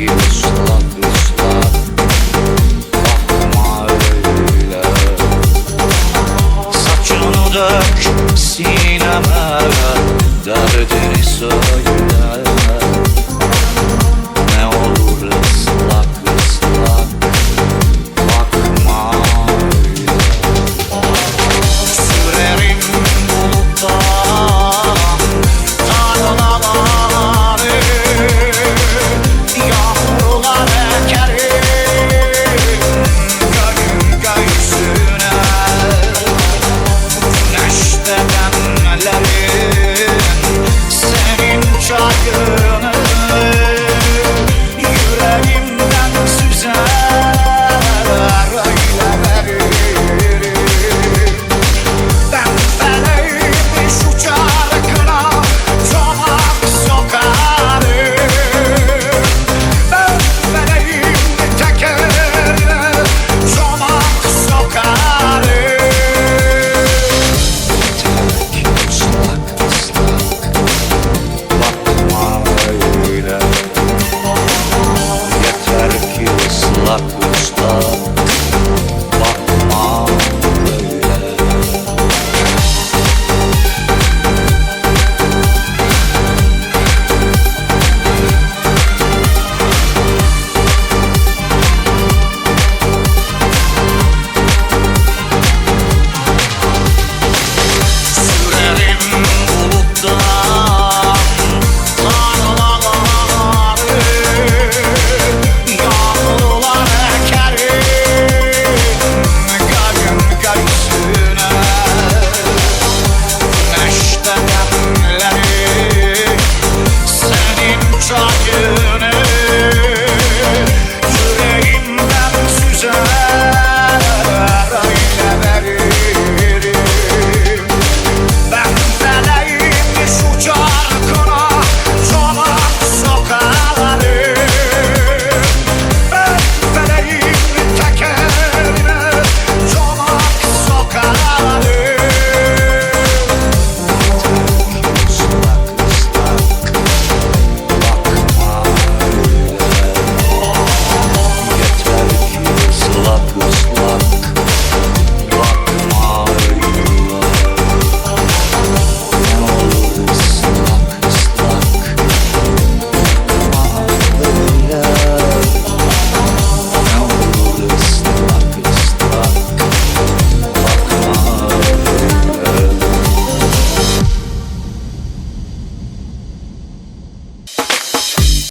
ki ıslat Bakma öyle. Saçını dök sineme Derdini söyle.